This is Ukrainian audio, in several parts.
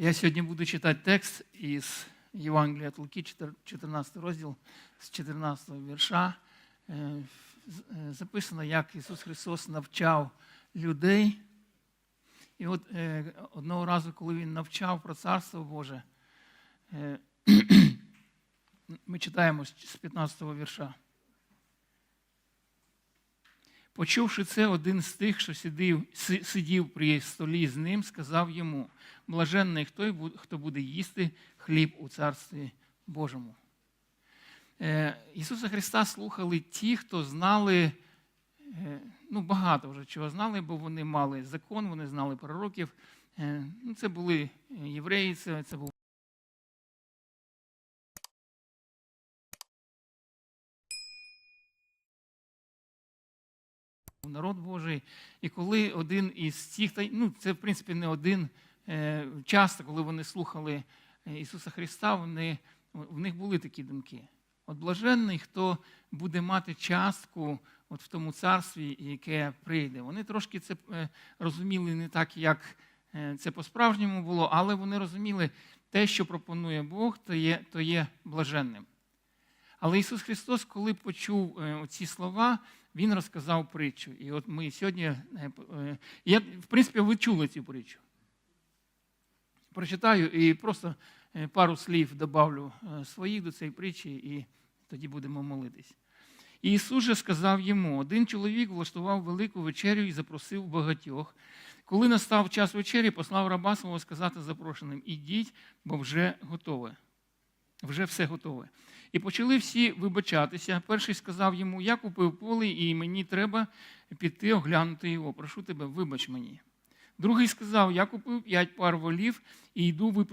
Я сьогодні буду читати текст із Євангелія від Луки, 14 розділ з 14 вірша. Е, е, Записано, як Ісус Христос навчав людей. І от е, одного разу, коли Він навчав про Царство Боже, ми читаємо з 15 вірша. Почувши це, один з тих, що сидів, сидів при столі з ним, сказав йому: блаженний той, хто буде їсти хліб у Царстві Божому. Е, Ісуса Христа слухали ті, хто знали, е, ну багато вже чого знали, бо вони мали закон, вони знали пророків. Е, Ну, це були євреї, це, це був народ Божий. І коли один із цих, ну це в принципі не один е, часто, коли вони слухали е, Ісуса Христа, вони, в них були такі думки. От блаженний, хто буде мати частку от в тому царстві, яке прийде. Вони трошки це е, розуміли не так, як це по-справжньому було, але вони розуміли те, що пропонує Бог, то є, то є блаженним. Але Ісус Христос, коли почув ці слова, Він розказав притчу. І от ми сьогодні, е, е, я, в принципі, ви чули цю притчу. Прочитаю і просто е, пару слів добавлю своїх до цієї притчі, і тоді будемо молитись. І Ісус же сказав йому: один чоловік влаштував велику вечерю і запросив багатьох. Коли настав час вечері, послав раба свого сказати запрошеним: ідіть, бо вже готове. Вже все готове. І почали всі вибачатися. Перший сказав йому: Я купив поле, і мені треба піти оглянути його. Прошу тебе, вибач мені. Другий сказав: Я купив п'ять пар волів і йду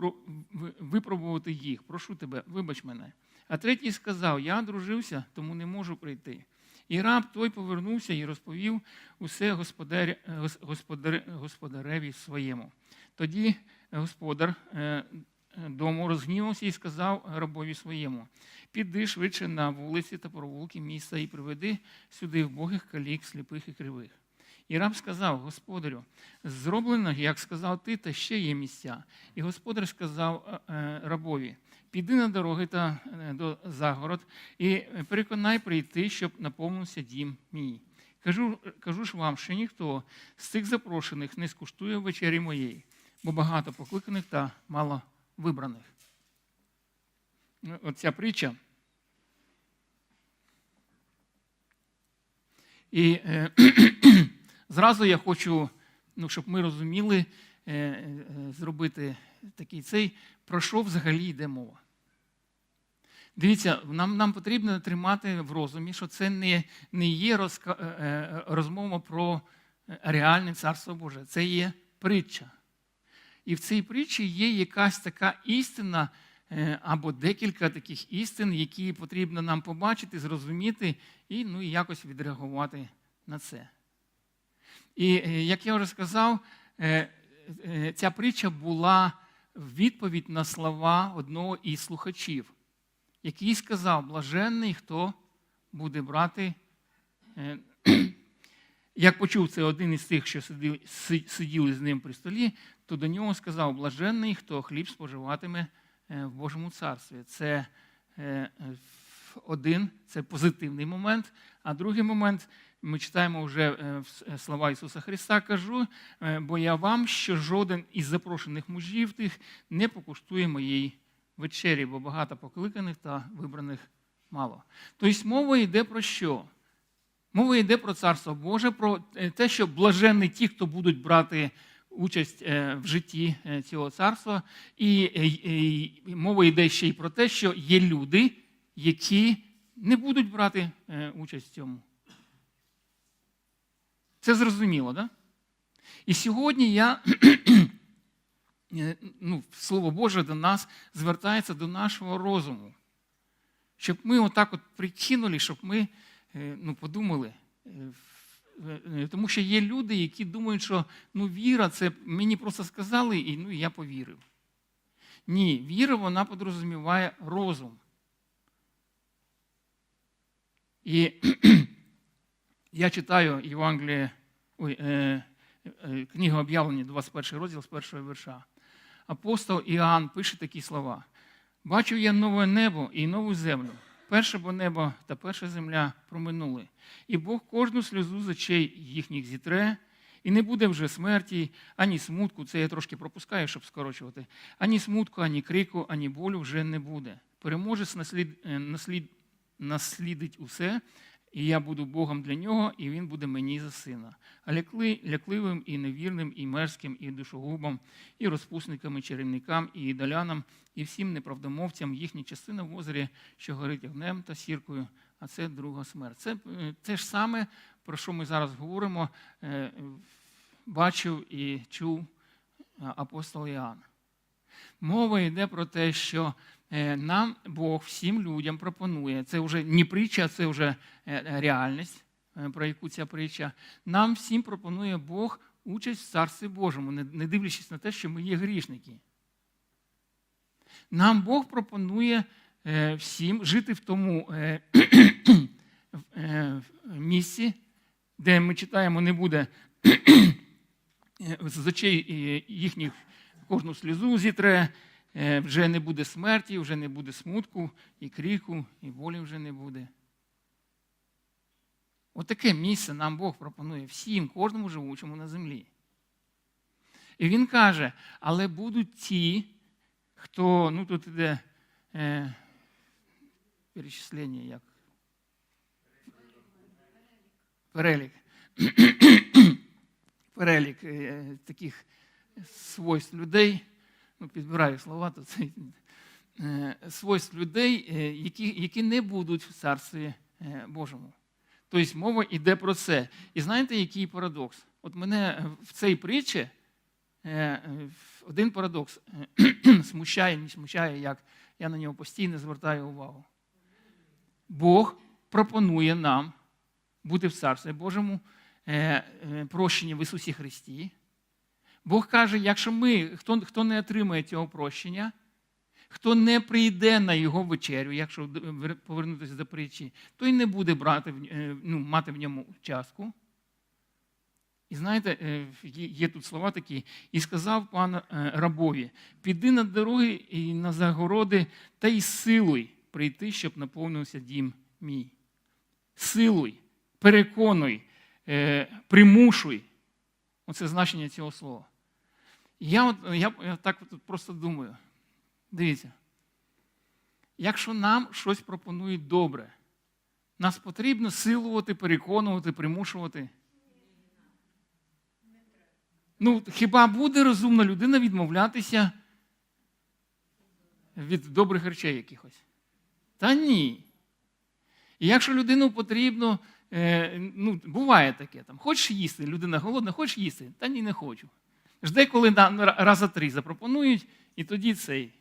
випробувати їх. Прошу тебе, вибач мене. А третій сказав: Я одружився, тому не можу прийти. І раб той повернувся і розповів усе господаря- гос- господар- господареві своєму. Тоді господар е, дому розгнівався і сказав рабові своєму: піди швидше на вулиці та провулки міста і приведи сюди вбогих калік, сліпих і кривих. І раб сказав: Господарю, зроблено, як сказав ти, та ще є місця. І господар сказав е, е, рабові: піди на дороги та е, до загород і переконай прийти, щоб наповнився дім мій. Кажу, кажу ж вам, що ніхто з цих запрошених не скуштує вечері моєї, бо багато покликаних та мало вибраних. Ну, Оця притча. І е, зразу я хочу, ну, щоб ми розуміли, е, е, зробити такий цей, про що взагалі йде мова. Дивіться, нам, нам потрібно тримати в розумі, що це не, не є розка, е, е, розмова про реальне царство Боже, це є притча. І в цій притчі є якась така істина е, або декілька таких істин, які потрібно нам побачити, зрозуміти і ну, якось відреагувати на це. І е, як я вже сказав, е, ця притча була відповідь на слова одного із слухачів, який сказав: блаженний, хто буде брати. Як почув це один із тих, що сиділи з ним при столі, то до нього сказав: блаженний, хто хліб споживатиме е, в Божому царстві. Це е, один, це позитивний момент. А другий момент ми читаємо вже е, слова Ісуса Христа. Кажу, бо я вам, що жоден із запрошених мужів тих не покуштує моєї вечері, бо багато покликаних та вибраних мало. Тобто мова йде про що? Мова йде про Царство Боже, про те, що блаженні ті, хто будуть брати участь е, в житті е, цього царства. І е, мова йде ще й про те, що є люди, які не будуть брати участь в цьому. Це зрозуміло, так? Да? І сьогодні я, ну, Слово Боже до нас звертається до нашого розуму. Щоб ми отак от прикинули, щоб ми ну, подумали. Е, е, Тому що є люди, які думають, що ну, віра це мені просто сказали, і ну, я повірив. Ні, віра вона подрозуміває розум. І я читаю Євангеліє, ой, е, е, книгу об'явлення, 21 розділ з першого вірша. апостол Іоанн пише такі слова: Бачив я нове небо і нову землю. Перше бо небо та перша земля проминули, і Бог кожну сльозу з очей їхніх зітре, і не буде вже смерті, ані смутку, це я трошки пропускаю, щоб скорочувати, ані смутку, ані крику, ані болю вже не буде. Переможець наслід, е, наслід, наслідить усе, і я буду Богом для нього, і він буде мені за сина. А лякли, лякливим і невірним, і мерзким, і душогубам, і розпусникам, і чарівникам, і ідолянам, і всім неправдомовцям їхня частина в озері, що горить огнем та сіркою, а це друга смерть. Це е, те ж саме, про що ми зараз говоримо, е, бачив і чув е, апостол Іоанн. Мова йде про те, що нам Бог всім людям пропонує. Це вже не притча, це вже е, реальність, е, про яку ця притча. Нам всім пропонує Бог участь в Царстві Божому, не дивлячись на те, що ми є грішники. Нам Бог пропонує е, всім жити в тому е, е, місці, де ми читаємо, не буде е, з очей е, їхніх кожну сльозу зітре, е, вже не буде смерті, вже не буде смутку, і кріку, і болі вже не буде. Отаке місце нам Бог пропонує всім, кожному живучому на землі. І він каже: але будуть ті, хто, ну тут іде е, перечислення як. Перелік. Перелік е, таких свойств людей, ну, підбираю слова, то це е, свойств людей, е, які, які не будуть в Царстві е, Божому. Тобто мова йде про це. І знаєте, який парадокс? От мене в цій притчі один парадокс смущає, не смущає, як я на нього постійно звертаю увагу. Бог пропонує нам бути в Царстві Божому, е, в Ісусі Христі. Бог каже, якщо ми, хто, хто не отримає цього прощення, хто не прийде на його вечерю, якщо повернутися до притчі, той не буде брати, е, ну, мати в ньому частку. І знаєте, е, є тут слова такі, і сказав пан е, рабові: піди на дороги і на загороди, та й силуй прийти, щоб наповнився дім мій. Силуй, переконуй, примушуй. Оце значення цього слова. Я, от, я, я так от просто думаю. Дивіться, якщо нам щось пропонують добре, нас потрібно силувати, переконувати, примушувати. Ну, хіба буде розумна людина відмовлятися від добрих речей якихось? Та ні. І якщо людину потрібно, е, ну, буває таке, там, хочеш їсти, людина голодна, хочеш їсти, та ні, не хочу. Жде, коли раза три запропонують, і тоді цей.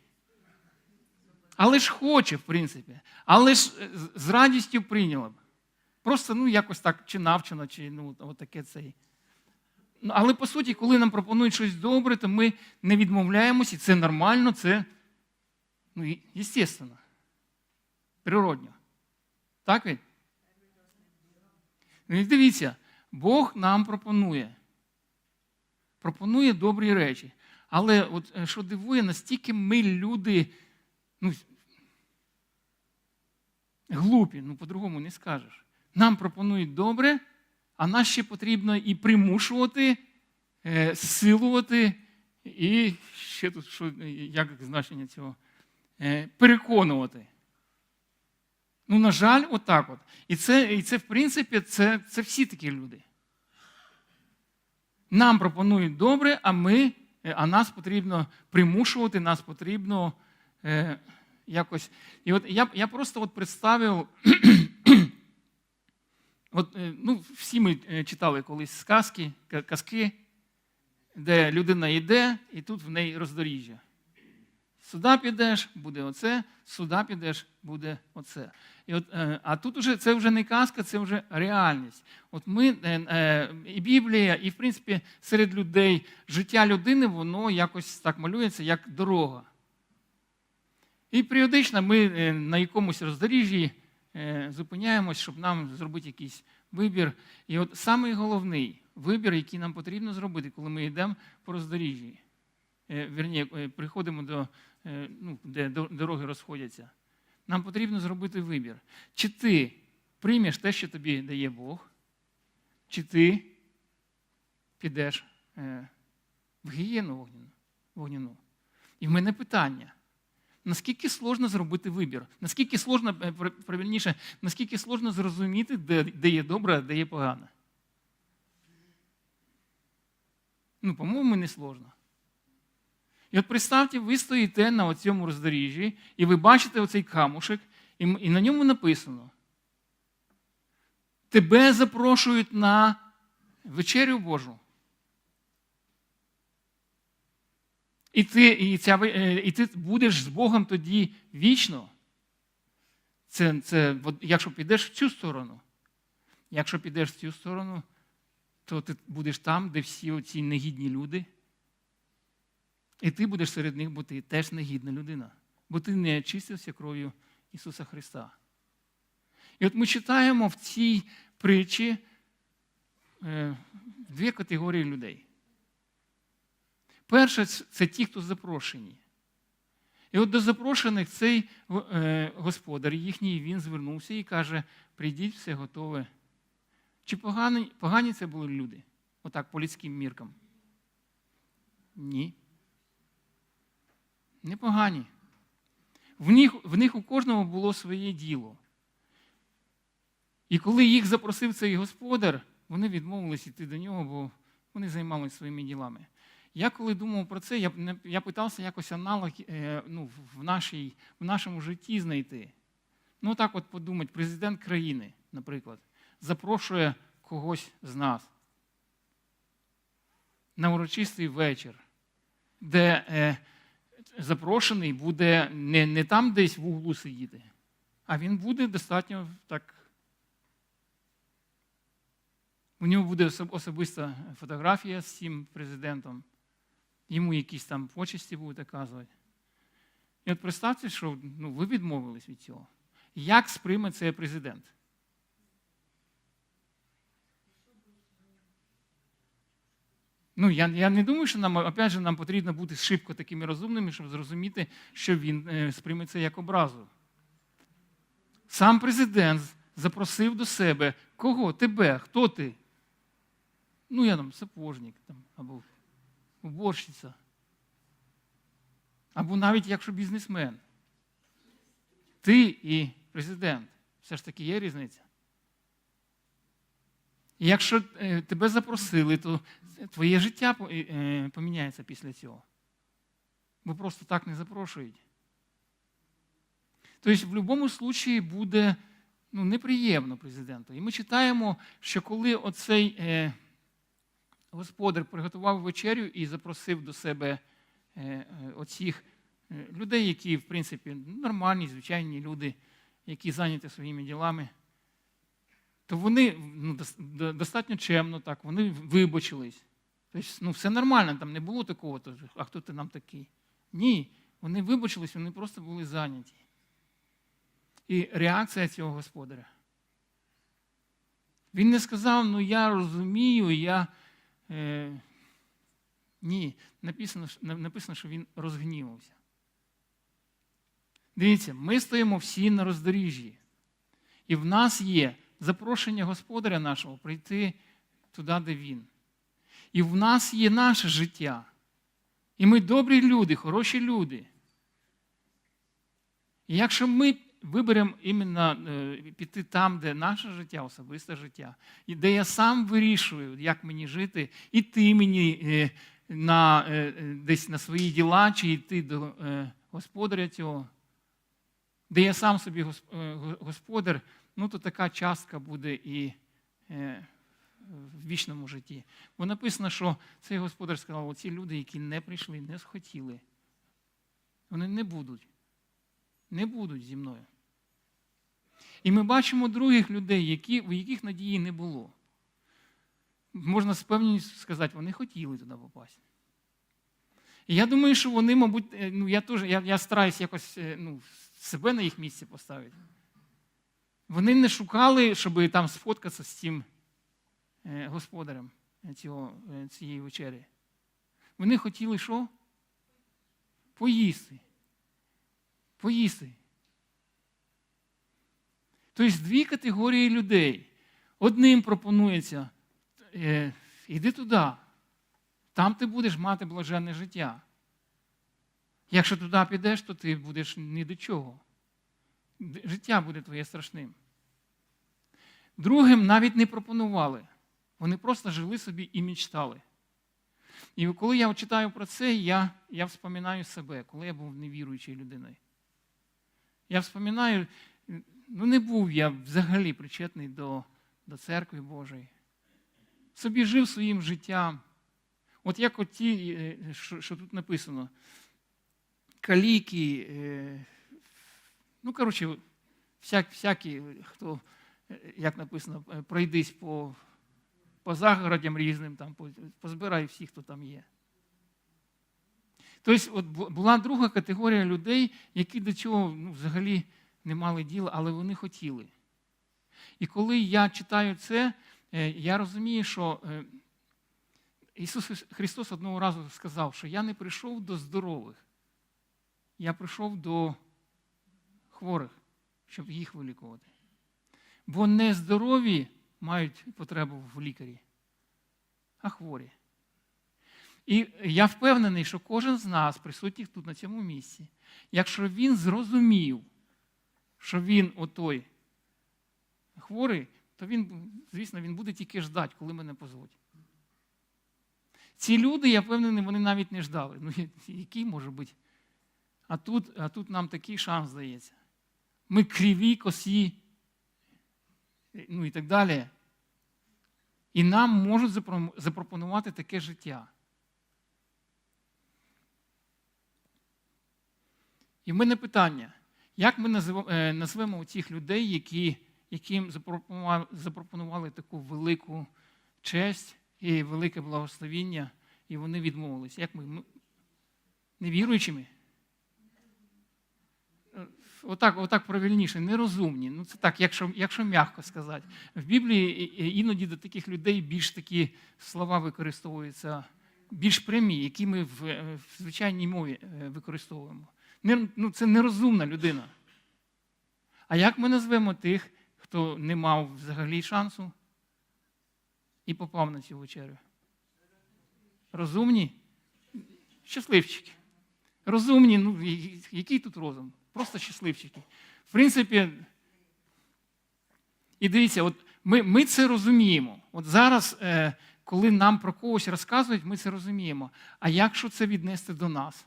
Але ж хоче, в принципі. Але ж е, з- радістю прийняла б. Просто ну, якось так, чи навчено, чи ну, отаке цей. Ну, але по суті, коли нам пропонують щось добре, то ми не відмовляємось, і це нормально, це ну, естественно, природньо. Так ведь? Ну, дивіться, Бог нам пропонує. Пропонує добрі речі. Але от, е, що дивує, настільки ми люди ну, глупі, ну по-другому не скажеш. Нам пропонують добре, а нас ще потрібно і примушувати, е, силувати, і ще тут що, як значення цього? Е, переконувати. Ну, на жаль, отак от. І це, і це в принципі, це, це всі такі люди. Нам пропонують добре, а ми, е, а нас потрібно примушувати, нас потрібно е, якось. І от я, я просто от представив, от, е, ну, всі ми е, читали колись сказки, казки, де людина йде, і тут в неї роздоріжжя. Сюди підеш, буде оце, сюди підеш, буде оце. І от, е, а тут уже це вже не казка, це вже реальність. От ми, е, е, і Біблія, і в принципі серед людей життя людини, воно якось так малюється, як дорога. І періодично ми на якомусь роздоріжжі зупиняємось, щоб нам зробити якийсь вибір. І от самий головний вибір, який нам потрібно зробити, коли ми йдемо по роздоріжжі, вірні, приходимо до, ну, де дороги розходяться, нам потрібно зробити вибір. Чи ти приймеш те, що тобі дає Бог, чи ти підеш е, в гієну вогняну. І в мене питання. Наскільки сложно зробити вибір? Наскільки сложно, е, правильніше, наскільки сложно зрозуміти, де, де є добре, а де є погане? Ну, по-моєму, не сложно. І от представте, ви стоїте на цьому роздоріжжі, і ви бачите оцей камушек, і, і на ньому написано: Тебе запрошують на вечерю Божу. І ти, і, ця, е, і ти будеш з Богом тоді вічно. Це, це, якщо підеш в цю сторону. Якщо підеш в цю сторону, то ти будеш там, де всі оці негідні люди. І ти будеш серед них, бо ти теж негідна людина. Бо ти не очистився кров'ю Ісуса Христа. І от ми читаємо в цій притчі е, дві категорії людей. Перше, це ті, хто запрошені. І от до запрошених цей е, господар їхній, він звернувся і каже: прийдіть, все готове. Чи погані, погані це були люди? Отак, по людським міркам? Ні. Непогані. В них, в них у кожного було своє діло. І коли їх запросив цей господар, вони відмовились йти до нього, бо вони займалися своїми ділами. Я коли думав про це, я, я питався якось аналог е, ну, в, нашій, в нашому житті знайти. Ну, так от подумати, президент країни, наприклад, запрошує когось з нас на урочистий вечір, де е, запрошений буде не, не там десь в углу сидіти, а він буде достатньо так. У нього буде особиста фотографія з цим президентом, йому якісь там почесті будуть оказувати. І от представте, що ну, ви відмовились від цього. Як сприйме це президент? Ну, я, я не думаю, що нам, опять же, нам потрібно бути шибко такими розумними, щоб зрозуміти, що він е, сприйме це як образу. Сам президент запросив до себе кого? Тебе? Хто ти? Ну, я там сапожник там, або уборщиця. Або навіть якщо бізнесмен. Ти і президент. Все ж таки є різниця. Якщо е, тебе запросили, то твоє життя е, поміняється після цього. Бо просто так не запрошують. Тобто, в будь-якому випадку буде ну, неприємно президенту. І ми читаємо, що коли оцей е, господар приготував вечерю і запросив до себе е, е, оцих е, людей, які, в принципі, нормальні, звичайні люди, які зайняті своїми ділами, то вони ну, достатньо чемно так, вони вибачились. Тобто, ну, все нормально, там не було такого, то, а хто ти нам такий? Ні, вони вибачились, вони просто були зайняті. І реакція цього господаря. Він не сказав, ну я розумію, я. Е, ні, написано, написано, що він розгнівався. Дивіться, ми стоїмо всі на роздоріжжі. І в нас є запрошення господаря нашого прийти туди, де він. І в нас є наше життя. І ми добрі люди, хороші люди. І якщо ми виберемо іменно е, піти там, де наше життя, особисте життя, і де я сам вирішую, як мені жити, іти мені е, на, е, десь на свої діла, чи йти до господаря цього, де я сам собі гос- господар, ну то така частка буде і в вічному житті. Бо написано, що цей господар сказав, оці люди, які не прийшли, не схотіли, вони не будуть. Не будуть зі мною. І ми бачимо других людей, які, у яких надії не було. Можна з певністю сказати, вони хотіли туди попасти. І я думаю, що вони, мабуть, е, ну я теж я, я стараюсь якось е, ну, себе на їх місці поставити. Вони не шукали, щоб там сфоткатися з цим господарем цього, е, цієї вечері. Вони хотіли що? Поїсти. Поїсти. Тобто дві категорії людей. Одним пропонується, е, іди туди, там ти будеш мати блаженне життя. Якщо туди підеш, то ти будеш ні до чого. Життя буде твоє страшним. Другим навіть не пропонували. Вони просто жили собі і мечтали. І коли я читаю про це, я, я вспоминаю себе, коли я був невіруючою людиною. Я вспоминаю, ну не був я взагалі причетний до, до церкви Божої. Собі жив своїм життям. От як от ті, е, що, що тут написано, каліки, е, ну, коротше, всяк, всякі, хто, е, як написано, пройдись по, по загородям різним, там, позбирай всіх, хто там є. Тобто, от була друга категорія людей, які до цього ну, взагалі не мали діла, але вони хотіли. І коли я читаю це, е, я розумію, що е, Ісус Христос одного разу сказав, що я не прийшов до здорових, я прийшов до хворих, щоб їх вилікувати. Бо не здорові мають потребу в лікарі, а хворі. І я впевнений, що кожен з нас, присутніх тут на цьому місці, якщо він зрозумів, що він отой хворий, то він, звісно, він буде тільки ждати, коли мене позвуть. Ці люди, я впевнений, вони навіть не ждали. Ну, який може бути? А тут, а тут нам такий шанс здається. Ми криві, косі, ну і так далі. І нам можуть запропонувати таке життя. І в мене питання: як ми е, назвемо цих людей, які, яким запропонували, таку велику честь і велике благословіння, і вони відмовились? Як ми? Ми- Невіруючими? Отак, отак правильніше, нерозумні. Ну, це так, якщо, якщо м'яко сказати. В Біблії іноді до таких людей більш такі слова використовуються, більш прямі, які ми в, е, в звичайній мові е, використовуємо. Не, ну, це нерозумна людина. А як ми назвемо тих, хто не мав взагалі шансу і попав на цю вечерю? Розумні? Щасливчики. Розумні, ну який тут розум? Просто щасливчики. В принципі, і дивіться, от ми, ми це розуміємо. От зараз, е, коли нам про когось розказують, ми це розуміємо. А якщо це віднести до нас,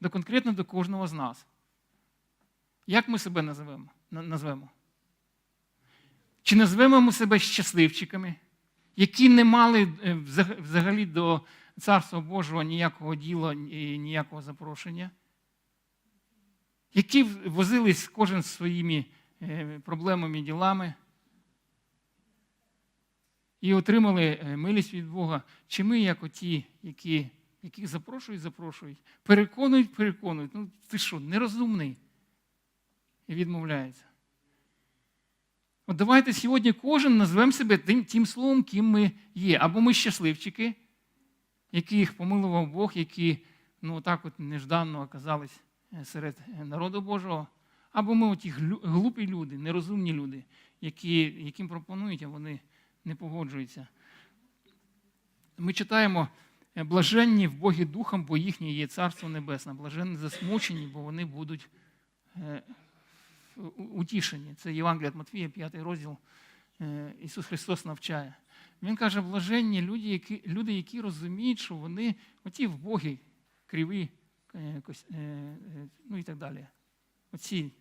до конкретно до кожного з нас? Як ми себе називемо? назвемо? Чи назвемо ми себе щасливчиками, які не мали е, взагалі до Царства Божого ніякого діла і ніякого запрошення? Які возились кожен своїми е, проблемами, ділами і отримали е, милість від Бога, чи ми, як оті, які, яких запрошують, запрошують, переконують, переконують. Ну, ти що, нерозумний? І відмовляється. От давайте сьогодні кожен назвемо себе тим, тим словом, ким ми є. Або ми щасливчики, яких помилував Бог, які ну, так от нежданно оказались серед народу Божого. Або ми оті глупі люди, нерозумні люди, які, яким пропонують, а вони не погоджуються. Ми читаємо е, блаженні в Богі Духом, бо їхнє є Царство Небесне, блаженні засмучені, бо вони будуть е, утішені. Це Євангелія від Матвія, 5 розділ. Е, Ісус Христос навчає. Він каже, блаженні люди, які, люди, які розуміють, що вони оті в Богі криві, е, е, е, ну і так далі. Оці.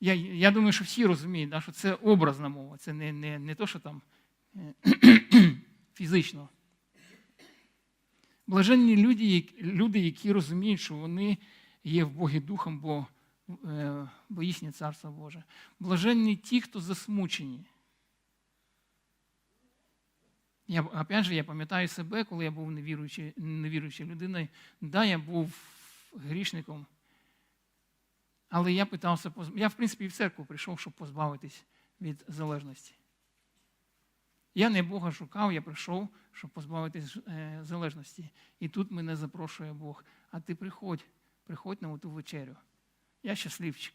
Я, я думаю, що всі розуміють, да, що це образна мова, це не, не, не то, що там е, фізично. Блаженні люди, люди, які розуміють, що вони є в Богі Духом, бо, е, бо їхнє Царство Боже. Блаженні ті, хто засмучені. Я, опять же, я пам'ятаю себе, коли я був невіруючою, невіруючою людиною. Да, я був грішником. Але я питався, я, в принципі, і в церкву прийшов, щоб позбавитись від залежності. Я не Бога шукав, я прийшов, щоб позбавитись е, залежності. І тут мене запрошує Бог. А ти приходь, приходь на ту вечерю. Я щасливчик.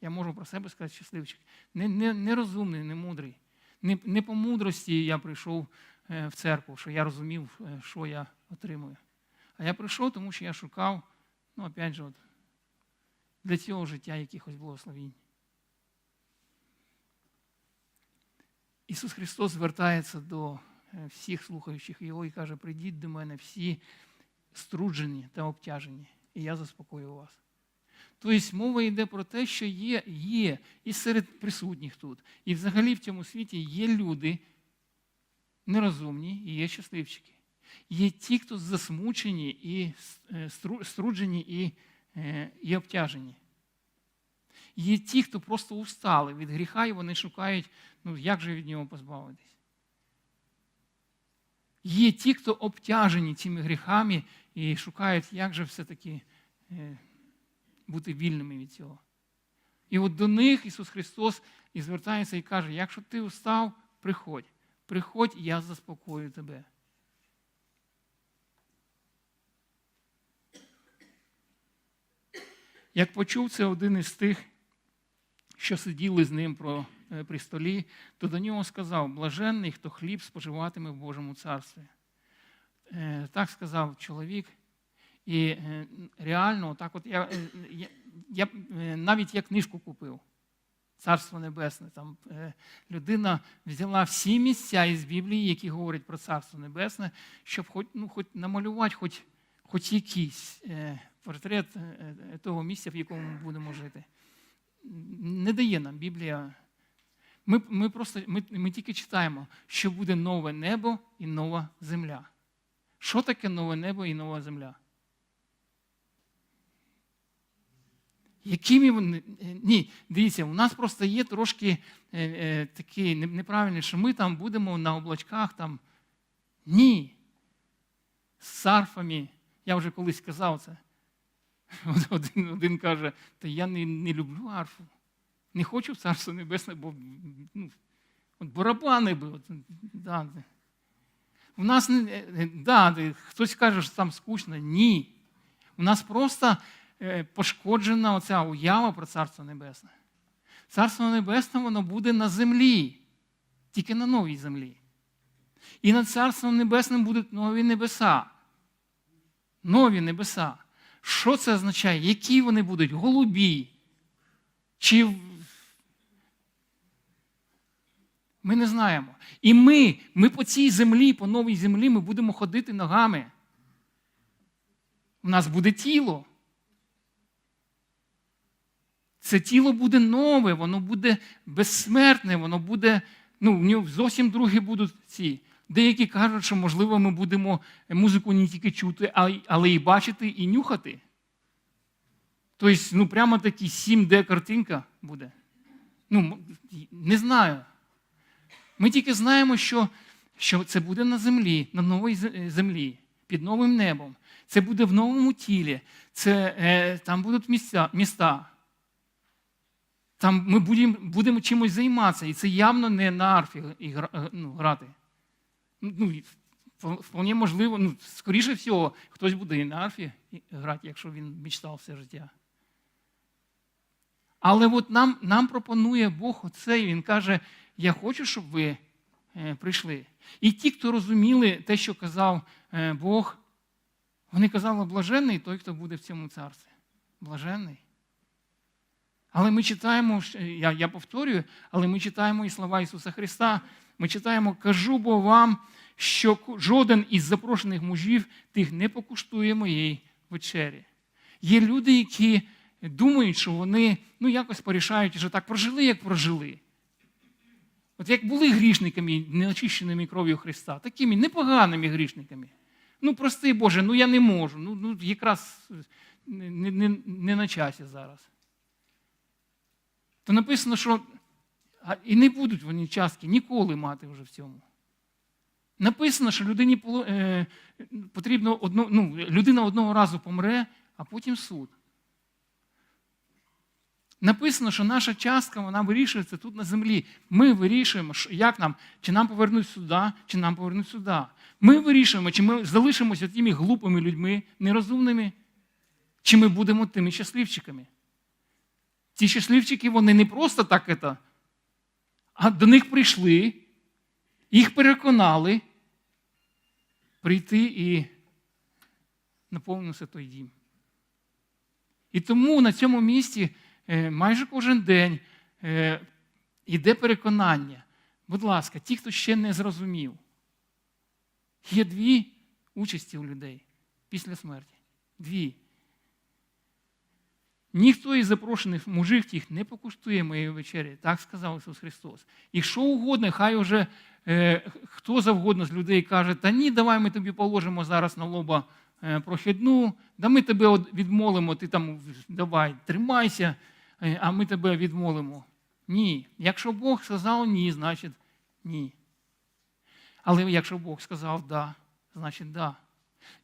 Я можу про себе сказати щасливчик. Не, не, не розумний, не мудрий. Не, не по мудрості я прийшов в церкву, що я розумів, е, що я отримую. А я прийшов, тому що я шукав, ну, опять же, от, для цього життя якихось благословінь. Ісус Христос звертається до е, всіх слухаючих Його і каже: прийдіть до мене всі струджені та обтяжені, і я заспокою вас. Тобто мова йде про те, що є, є і серед присутніх тут, і взагалі в цьому світі є люди нерозумні і є щасливчики. Є ті, хто засмучені і е, струджені і, е, і обтяжені. Є ті, хто просто устали від гріха, і вони шукають, ну як же від нього позбавитись. Є ті, хто обтяжені цими гріхами і шукають, як же все-таки е, бути вільними від цього. І от до них Ісус Христос і звертається і каже: якщо ти устав, приходь, приходь, я заспокою тебе. Як почув це один із тих, що сиділи з ним про, е, при столі, то до нього сказав: блаженний, хто хліб споживатиме в Божому царстві. Е, Так сказав чоловік. І е, реально, так от я, я, я навіть я книжку купив. Царство Небесне. Там е, людина взяла всі місця із Біблії, які говорять про Царство Небесне, щоб хоч, ну, хоч намалювати хоч, хоч якийсь е, портрет е, того місця, в якому ми будемо жити. Не дає нам Біблія. Ми, ми просто ми, ми тільки читаємо, що буде нове небо і нова земля. Що таке нове небо і нова земля? Якими вони. е, Ні, дивіться, у нас просто є трошки е, е, такий не- неправильний, що ми там будемо на облачках там. Ні. З сарфами. Я вже колись казав це. Один, один каже, та я не, не люблю арфу. Не хочу в Царство Небесне, бо ну, от барабани би. От, да. У нас е, е, да, хтось каже, що там скучно. Ні. У нас просто пошкоджена оця уява про Царство Небесне. Царство Небесне воно буде на землі, тільки на новій землі. І над Царством Небесним будуть нові небеса. Нові небеса. Що це означає? Які вони будуть? Голубі? Чи ми не знаємо. І ми, ми по цій землі, по новій землі, ми будемо ходити ногами. У нас буде тіло. Це тіло буде нове, воно буде безсмертне, воно буде, ну, в нього зовсім другі будуть ці. Деякі кажуть, що, можливо, ми будемо музику не тільки чути, й- але і бачити, і нюхати. Тобто, ну, прямо такі 7D-картинка буде. Ну, не знаю. Ми тільки знаємо, що, що це буде на землі, на новій е, землі, під новим небом. Це буде в новому тілі. Це, е, там будуть місця, міста. Там ми будемо, будемо чимось займатися. І це явно не на арфі е, ну, грати. Ну, вполне можливо, ну, скоріше всього, хтось буде і на арфі грати, якщо він мечтав все життя. Але от нам, нам пропонує Бог оце, і Він каже: я хочу, щоб ви е, прийшли. І ті, хто розуміли те, що казав е, Бог, вони казали, блаженний той, хто буде в цьому царстві. Блаженний. Але ми читаємо, я, я повторюю, але ми читаємо і слова Ісуса Христа. Ми читаємо, кажу бо вам, що жоден із запрошених мужів тих не покуштує моєї вечері. Є люди, які думають, що вони ну, якось порішають, що так прожили, як прожили. От як були грішниками, неочищеними кров'ю Христа, такими непоганими грішниками. Ну, прости Боже, ну я не можу. Ну, ну якраз не, не, не на часі зараз. То написано, що і не будуть вони частки ніколи мати вже в цьому. Написано, що людині е, потрібно одно, ну, людина одного разу помре, а потім суд. Написано, що наша частка вона вирішується тут на землі. Ми вирішуємо, як нам, чи нам повернуть сюди, чи нам повернуть сюди. Ми вирішуємо, чи ми залишимося тими глупими людьми, нерозумними, чи ми будемо тими щасливчиками. Ці щасливчики, вони не просто так, это, а до них прийшли, їх переконали прийти і наповнився той дім. І тому на цьому місці е, майже кожен день е, йде переконання. Будь ласка, ті, хто ще не зрозумів, є дві участі у людей після смерті. Дві. Ніхто із запрошених мужих тих не покуштує моєї вечері, так сказав Ісус Христос. І що угодно, хай уже е, хто завгодно з людей каже, та ні, давай ми тобі положимо зараз на лоба е, прохідну, да ми тебе відмолимо, ти там давай, тримайся, е, а ми тебе відмолимо. Ні. Якщо Бог сказав ні, значить ні. Але якщо Бог сказав да, значить да.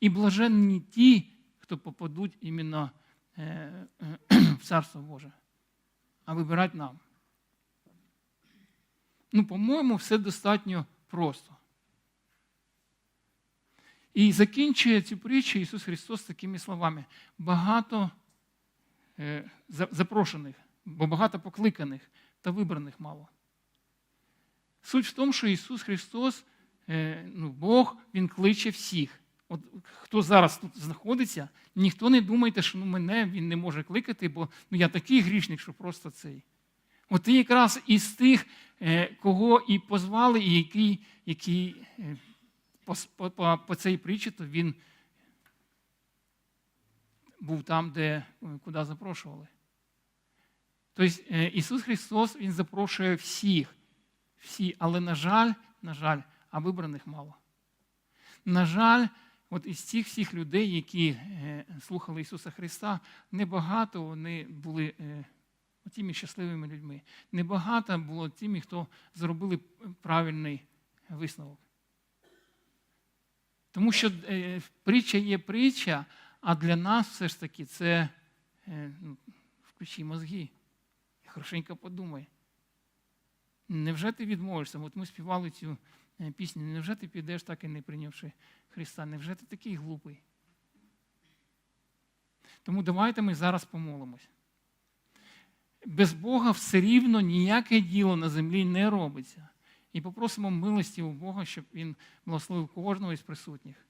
І блаженні ті, хто попадуть іменно в Царство Боже. А вибирати нам. Ну, по-моєму, все достатньо просто. І закінчує цю притчу Ісус Христос такими словами: багато е, запрошених, бо багато покликаних та вибраних мало. Суть в тому, що Ісус Христос, е, ну, Бог, Він кличе всіх. От хто зараз тут знаходиться, ніхто не думайте, що ну, мене він не може кликати, бо ну, я такий грішник, що просто цей. От ти якраз із тих, е, кого і позвали, і який, який е, по, по, по, цій притчі, то він був там, де, е, куди запрошували. Тобто Ісус Христос Він запрошує всіх, всі, але, на жаль, на жаль, а вибраних мало. На жаль, от із цих всіх людей, які е, слухали Ісуса Христа, небагато вони були е, тими щасливими людьми. Небагато було тими, хто зробили правильний висновок. Тому що е, притча є притча, а для нас все ж таки це ну, включи мозги. Хорошенько подумай. Невже ти відмовишся? От ми співали цю е, пісню. Невже ти підеш, так і не прийнявши Христа? Невже ти такий глупий? Тому давайте ми зараз помолимось. Без Бога все рівно ніяке діло на землі не робиться. І попросимо милості у Бога, щоб Він благословив кожного із присутніх,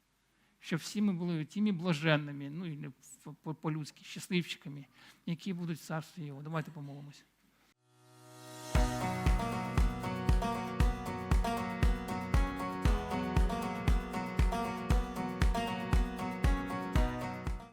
щоб всі ми були тими блаженними, ну і по-людськи, щасливчиками, які будуть в царстві Його. Давайте помолимось.